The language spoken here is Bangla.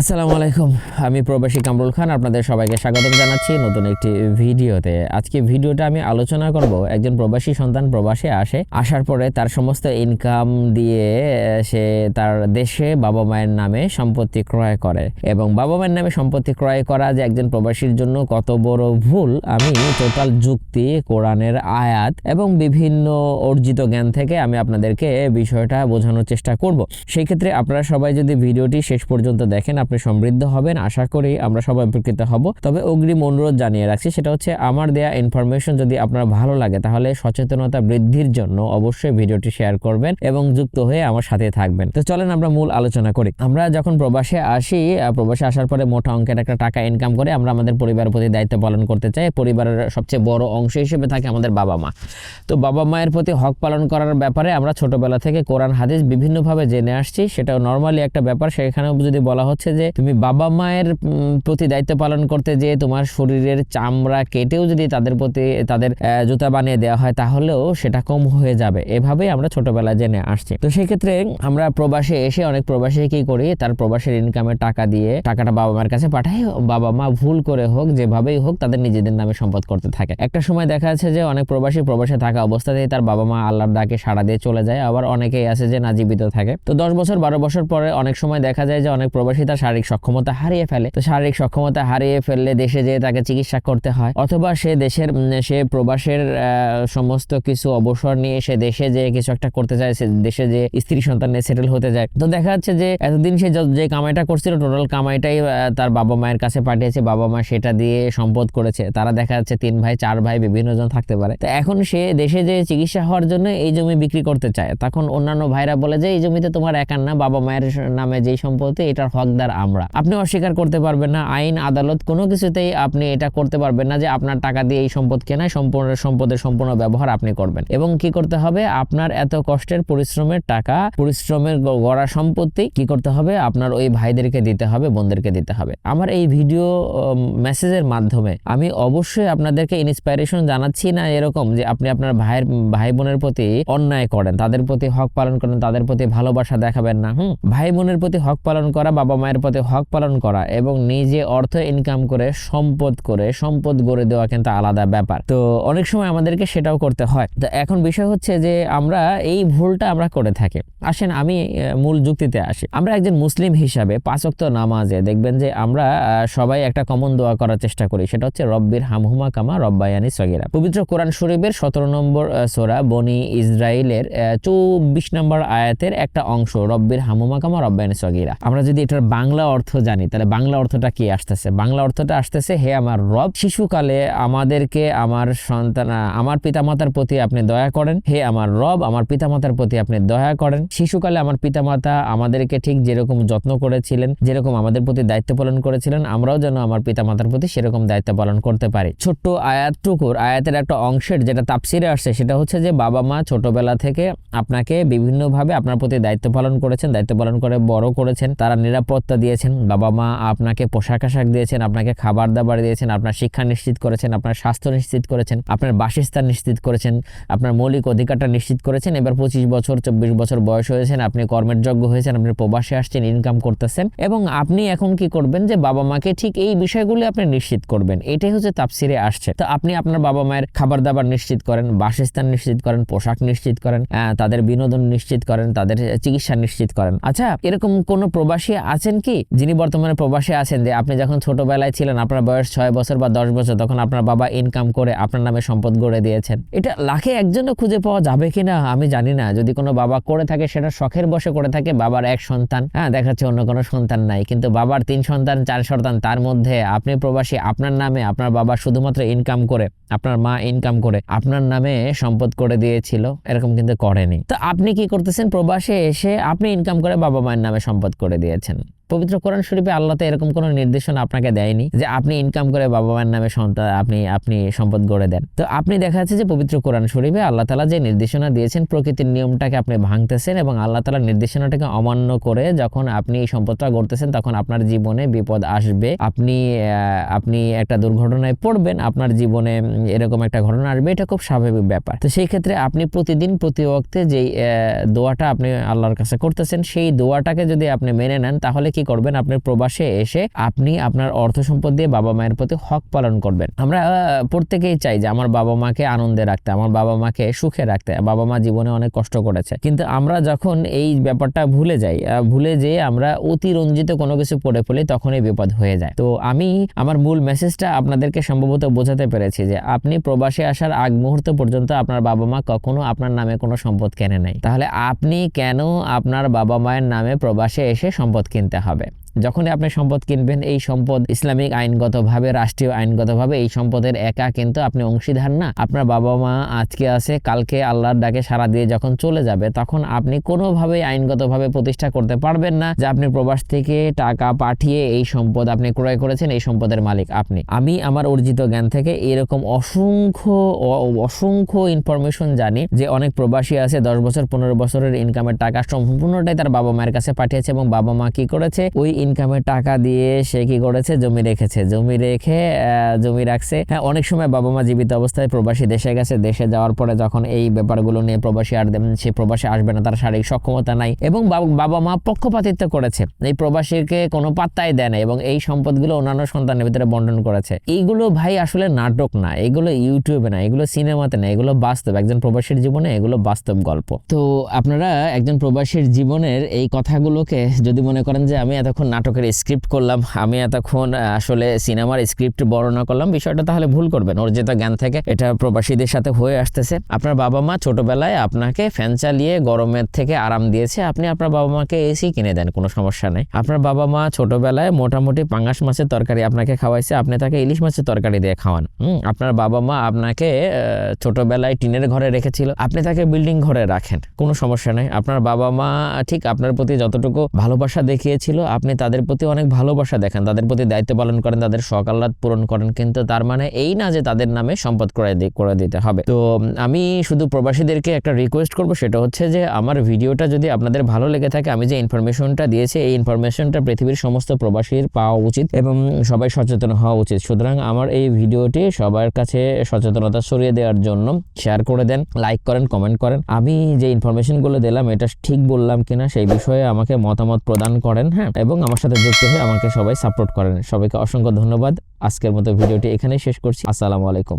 আসসালামু আলাইকুম, আমি প্রবাসী কামরুল খান, আপনাদের সবাইকে স্বাগতম জানাচ্ছি নতুন একটি ভিডিওতে। আজকে ভিডিওটা আমি আলোচনা করব, একজন প্রবাসী সন্তান প্রবাসে আসে, আসার পরে তার সমস্ত ইনকাম দিয়ে সে তার দেশে বাবা মায়ের নামে সম্পত্তি ক্রয় করে। এবং বাবা মায়ের নামে সম্পত্তি ক্রয় করা যে একজন প্রবাসীর জন্য কত বড় ভুল, আমি টোটাল যুক্তি, কোরআনের আয়াত এবং বিভিন্ন অর্জিত জ্ঞান থেকে আমি আপনাদেরকে বিষয়টা বোঝানোর চেষ্টা করব। সেই ক্ষেত্রে আপনারা সবাই যদি ভিডিওটি শেষ পর্যন্ত দেখেন আপনি সমৃদ্ধ হবেন, আশা করি আমরা সবাই উপকৃত হব। তবে অগ্রিম অনুরোধ জানিয়ে রাখছি, সেটা হচ্ছে আমার দেয়া ইনফরমেশন যদি আপনার ভালো লাগে, তাহলে সচেতনতা বৃদ্ধির জন্য অবশ্যই ভিডিওটি শেয়ার করবেন এবং যুক্ত হয়ে আমার সাথে থাকবেন। তো চলেন আমরা মূল আলোচনা করি। আমরা যখন প্রবাসে আসি প্রবাসে আসার পরে মোটা অঙ্কের একটা টাকা ইনকাম করে আমরা আমাদের পরিবারের প্রতি দায়িত্ব পালন করতে চাই। পরিবারের সবচেয়ে বড় অংশ হিসেবে থাকে আমাদের বাবা মা। তো বাবা মায়ের প্রতি হক পালন করার ব্যাপারে আমরা ছোটবেলা থেকে কোরআন, হাদিস বিভিন্নভাবে জেনে আসছি, সেটাও নর্মালি একটা ব্যাপার। সেখানেও যদি বলা হচ্ছে যে তুমি বাবা মায়ের প্রতি দায়িত্ব পালন করতে যে তোমার শরীরের চামড়া কেটেও যদি তাদের প্রতি, তাদের জুতা বানিয়ে দেওয়া হয়, তাহলেও সেটা কম হয়ে যাবে। এভাবেই আমরা ছোটবেলা জেনে আসছি। তো সেই ক্ষেত্রে আমরা প্রবাসে এসে অনেক প্রবাসী কি করি, তার প্রবাসের ইনকামের টাকা দিয়ে টাকাটা বাবা মায়ের কাছে পাঠাই বাবা মা ভুল করে হোক, যেভাবেই হোক তাদের নিজেদের নামে সম্পদ করতে থাকে। একটা সময় দেখা যাচ্ছে যে অনেক প্রবাসী প্রবাসে থাকা অবস্থাতেই তার বাবা মা আল্লাহর ডাকে সাড়া দিয়ে চলে যায়। আবার অনেকেই আছে যে না, জীবিত থাকে। তো দশ বছর, বারো বছর পরে অনেক সময় দেখা যায় যে অনেক প্রবাসী তার শারীরিক সক্ষমতা হারিয়ে ফেলে। তো শারীরিক সক্ষমতা হারিয়ে ফেললে দেশে যেয়ে তাকে চিকিৎসা করতে হয়। অথবা সে দেশের সে প্রবাসের সমস্ত কিছু অবসর নিয়ে সে দেশে যে কিছু একটা করতে চায় সে দেশে যে স্ত্রী সন্তান নিয়ে সেটেল হতে যায়। তো দেখা যাচ্ছে যে এতদিন সে যে কামাইটা করছিল টোটাল কামাইটাই তার বাবা মায়ের কাছে পাঠিয়েছে। বাবা মা সেটা দিয়ে সম্পদ করেছে। তারা দেখা যাচ্ছে তিন ভাই, চার ভাই, বিভিন্ন জন থাকতে পারে। তো এখন সে দেশে যে চিকিৎসা হওয়ার জন্য এই জমি বিক্রি করতে চায়। তখন অন্যান্য ভাইরা বলে যে, এই জমিতে তোমার একার না বাবা মায়ের নামে যেই সম্পত্তি, এটার হকদার আমরা। আপনি অস্বীকার করতে পারবেন না, আইন, আদালত কোনো কিছুতেই আপনি এটা করতে পারবেন না যে আপনার টাকা দিয়ে এই সম্পদ কেনায় সম্পূর্ণ সম্পদের সম্পূর্ণ ব্যবহার আপনি করবেন। এবং কি করতে হবে? আপনার এত কষ্টের পরিশ্রমের টাকা, পরিশ্রমের গড়া সম্পত্তি কি করতে হবে? আপনার ওই ভাইদেরকে দিতে হবে, বোনদেরকে দিতে হবে। আমার এই ভিডিও মেসেজের মাধ্যমে আমি অবশ্যই আপনাদেরকে ইন্সপাইরেশন জানাচ্ছি না এরকম যে আপনি আপনার ভাইয়ের ভাই বোনের প্রতি অন্যায় করেন, তাদের প্রতি হক পালন করেন, তাদের প্রতি ভালোবাসা দেখাবেন না। হুম ভাই বোনের প্রতি হক পালন করা বাবা মায়ের প্রতি হক পালন করা এবং নিজে অর্থ ইনকাম করে সম্পদ করে সম্পদ গড়ে দেওয়া কিন্তু আলাদা ব্যাপার। তো অনেক সময় আমাদেরকে সেটাও করতে হয়। তো এখন বিষয় হচ্ছে যে আমরা এই ভুলটা আমরা করে থাকি। আসেন আমি মূল যুক্তিতে আসি। আমরা একজন মুসলিম হিসাবে পাঁচক্ত নামাজে দেখবেন যে আমরা সবাই একটা কমন দোয়া করার চেষ্টা করি। সেটা হচ্ছে, রব্বির হামহুমা কামা রব্বায়ানি সগিরা। পবিত্র কোরআন শরীফের সতেরো নম্বর সোরা বনি ইসরায়েলের চব্বিশ নম্বর আয়াতের একটা অংশ, রব্বির হামহুমা কামা রব্বায়ানি সগিরা। আমরা যদি এটার বাংলা অর্থ জানি, তাহলে বাংলা অর্থটা কি আসতেছে? বাংলা অর্থটা আসতেছে, হে আমার রব, শিশুকালে আমাদেরকে আমার সন্তান আমার পিতামাতার প্রতি আপনি দয়া করেন। হে আমার রব, আমার পিতামাতার প্রতি আপনি দয়া করেন। শিশুকালে আমার পিতামাতা আমাদেরকে ঠিক যেরকম যত্ন করেছিলেন, যেরকম আমাদের প্রতি দায়িত্ব পালন করেছিলেন, আমরাও যেন আমার পিতামাতার প্রতি সেরকম দায়িত্ব পালন করতে পারি। ছোট্ট আয়াতটুকুর, আয়াতের একটা অংশের যেটা তাপসিরে আসছে, সেটা হচ্ছে যে, বাবা মা ছোটবেলা থেকে আপনাকে বিভিন্নভাবে আপনার প্রতি দায়িত্ব পালন করেছেন, দায়িত্ব পালন করে বড় করেছেন, তারা নিরাপত্তা দিয়েছেন, বাবা মা আপনাকে পোশাক আশাক দিয়েছেন, আপনাকে খাবার দাবার দিয়েছেন, আপনার শিক্ষা নিশ্চিত করেছেন, আপনার স্বাস্থ্য নিশ্চিত করেছেন, আপনার বাসস্থান নিশ্চিত করেছেন, আপনার মৌলিক অধিকারটা নিশ্চিত করেছেন, এবার পঁচিশ বছর, চব্বিশ বছর বয়স হয়েছেন, আপনি কর্মের যোগ্য হয়েছেন, আপনি প্রবাসে আসছেন ইনকাম করতেছেন, এবং আপনি এখন কি করবেন যে বাবা মাকে ঠিক এই বিষয়গুলি আপনি নিশ্চিত করবেন, এটাই হচ্ছে তাপসিরে আসছে। তো আপনি আপনার বাবা মায়ের খাবার দাবার নিশ্চিত করেন, বাসস্থান নিশ্চিত করেন, পোশাক নিশ্চিত করেন তাদের বিনোদন নিশ্চিত করেন, তাদের চিকিৎসা নিশ্চিত করেন। আচ্ছা এরকম কোন প্রবাসী আছেন কি? যিনি বর্তমানে প্রবাসে আছেন, যে আপনি যখন ছোটবেলায় ছিলেন, আপনার বয়স ছয় বছর বা দশ বছর, তখন আপনার বাবা ইনকাম করে আপনার নামে সম্পদ গড়ে দিয়েছেন। এটা লাখে একজনও খুঁজে পাওয়া যাবে কিনা আমি জানি না। যদি কোনো বাবা করে থাকে, সেটা শখের বসে করে থাকে, বাবার এক সন্তান হ্যাঁ দেখাচ্ছে অন্য কোনো সন্তান নাই। কিন্তু বাবার তিন সন্তান, চার সন্তান, তার মধ্যে আপনি প্রবাসী, আপনার নামে আপনার বাবা শুধুমাত্র ইনকাম করে, আপনার মা ইনকাম করে, আপনার নামে সম্পদ করে দিয়েছিল, এরকম কিন্তু করেনি। তো আপনি কি করতেছেন? প্রবাসে এসে আপনি ইনকাম করে বাবা মায়ের নামে সম্পদ করে দিয়েছেন। পবিত্র কোরআন শরীফে আল্লাহ তো এরকম কোনো নির্দেশনা আপনাকে দেয়নি যে আপনি ইনকাম করে বাবা মায়ের নামে সন্তান, আপনি আপনি সম্পদ গড়ে দেন। তো আপনি দেখা যাচ্ছে যে পবিত্র কোরআন শরীফে আল্লাহ তালা যে নির্দেশনা দিয়েছেন, প্রকৃতির নিয়মটাকে আপনি ভাঙতেছেন এবং আল্লাহ তালার নির্দেশনাটাকে অমান্য করে যখন আপনি এই সম্পদটা গড়তেছেন, তখন আপনার জীবনে বিপদ আসবে। আপনি আপনি একটা দুর্ঘটনায় পড়বেন, আপনার জীবনে এরকম একটা ঘটনা আসবে, এটা খুব স্বাভাবিক ব্যাপার। তো সেই ক্ষেত্রে আপনি প্রতিদিন, প্রতি ওয়াক্তে যেই দোয়াটা আপনি আল্লাহর কাছে করতেছেন, সেই দোয়াটাকে যদি আপনি মেনে নেন, তাহলে কি কি করবেন? আপনি প্রবাসে এসে আপনি আপনার অর্থ সম্পদ দিয়ে বাবা মায়ের প্রতি হক পালন করবেন। আমরা প্রত্যেকেই চাই যে আমার বাবা মাকে আনন্দে রাখতে, আমার বাবা মাকে সুখে রাখতে। বাবা মা জীবনে অনেক কষ্ট করেছে। কিন্তু আমরা যখন এই ব্যাপারটা ভুলে যাই ভুলে যেয়ে আমরা অতিরঞ্জিত কোনো কিছু পড়ে ফেলি তখনই বিপদ হয়ে যায়। তো আমি আমার মূল মেসেজটা আপনাদেরকে সম্ভবত বোঝাতে পেরেছি যে আপনি প্রবাসে আসার আগ মুহূর্ত পর্যন্ত আপনার বাবা মা কখনো আপনার নামে কোনো সম্পদ কেনে নাই। তাহলে আপনি কেন আপনার বাবা মায়ের নামে প্রবাসে এসে সম্পদ কিনতে হবে? হবে যখনই আপনি সম্পদ কিনবেন, এই সম্পদ ইসলামিক আইনগতভাবে, রাষ্ট্রীয় আইনগতভাবে, এই সম্পদের একা কিন্তু আপনি অংশীদার না। আপনার বাবা মা আজকে আছে, কালকে আল্লাহর ডাকে সারা দিয়ে যখন চলে যাবে, তখন আপনি কোনোভাবেই আইনগতভাবে প্রতিষ্ঠা করতে পারবেন না যে আপনি প্রবাস থেকে টাকা পাঠিয়ে এই সম্পদ আপনি ক্রয় করেছেন, এই সম্পদের মালিক আপনি। আমি আমার অর্জিত জ্ঞান থেকে এরকম অসংখ্য অসংখ্য ইনফরমেশন জানি যে অনেক প্রবাসী আছে, দশ বছর, পনেরো বছরের ইনকামের টাকা সম্পূর্ণটাই তার বাবা মায়ের কাছে পাঠিয়েছে এবং বাবা মা কি করেছে? ওই ইনকামের টাকা দিয়ে সে কি করেছে? জমি রেখেছে। জমি রেখে জমি রাখছে। হ্যাঁ অনেক সময় বাবা মা জীবিত অবস্থায় প্রবাসী দেশে গেছে। দেশে যাওয়ার পরে যখন এই ব্যাপারগুলো নিয়ে প্রবাসী আর সে প্রবাসী আসবে না, তার শারীরিক সক্ষমতা নাই এবং বাবা মা পক্ষপাতিত্ব করেছে। এই প্রবাসীকে কোনো পাত্তাই দেয় না এবং এই সম্পদগুলো অন্যান্য সন্তানের ভিতরে বন্টন করেছে। এইগুলো ভাই আসলে নাটক না। এগুলো ইউটিউবে না, এগুলো সিনেমাতে না, এগুলো বাস্তব। একজন প্রবাসীর জীবনে এগুলো বাস্তব গল্প। তো আপনারা একজন প্রবাসীর জীবনের এই কথাগুলোকে যদি মনে করেন যে আমি এতক্ষণ নাটকের স্ক্রিপ্ট করলাম। আমি এতক্ষণ আসলে সিনেমার স্ক্রিপ্ট বর্ণনা করলাম। বিষয়টা তাহলে ভুল করবেন। ওর যেটা জ্ঞান থেকে এটা প্রবাসীদের সাথে হয়ে আসতেছে। আপনার বাবা মা ছোটবেলায় আপনাকে ফ্যান চালিয়ে গরমের থেকে আরাম দিয়েছে। আপনি আপনার বাবা মাকে এসি কিনে দেন, কোনো সমস্যা নেই। আপনার বাবা মা ছোটবেলায় মোটামুটি পাঙ্গাস মাছের তরকারি আপনাকে খাওয়াইছে। আপনি তাকে ইলিশ মাছের তরকারি দিয়ে খাওয়ান। আপনার বাবা মা আপনাকে ছোটবেলায় টিনের ঘরে রেখেছিল। আপনি তাকে বিল্ডিং ঘরে রাখেন, কোনো সমস্যা নেই। আপনার বাবা মা ঠিক আপনার প্রতি যতটুকু ভালোবাসা দেখিয়েছিল, আপনি তাদের প্রতি অনেক ভালোবাসা দেখেন, তাদের প্রতি দায়িত্ব পালন করেন, তাদের আহ্লাদ পূরণ করেন, কিন্তু তার মানে এই না যে তাদের নামে সম্পদ করে করে দিতে হবে। তো আমি শুধু প্রবাসীদেরকে একটা রিকোয়েস্ট করব, সেটা হচ্ছে যে আমার ভিডিওটা যদি আপনাদের ভালো লেগে থাকে, আমি যে ইনফরমেশনটা দিয়েছি, এই ইনফরমেশনটা পৃথিবীর সমস্ত প্রবাসীর পাওয়া উচিত এবং সবাই সচেতন হওয়া উচিত। সুতরাং আমার এই ভিডিওটি সবার কাছে সচেতনতা ছড়িয়ে দেওয়ার জন্য শেয়ার করে দেন লাইক করেন কমেন্ট করেন। আমি যে ইনফরমেশনগুলো দিলাম, এটা ঠিক বললাম কিনা, সেই বিষয়ে আমাকে মতামত প্রদান করেন হ্যাঁ এবং আমার সাথে যুক্ত হয়ে আমাকে সবাই সাপোর্ট করেন। সবাইকে অসংখ্য ধন্যবাদ। আজকের মতো ভিডিওটি এখানেই শেষ করছি। আসসালামু আলাইকুম।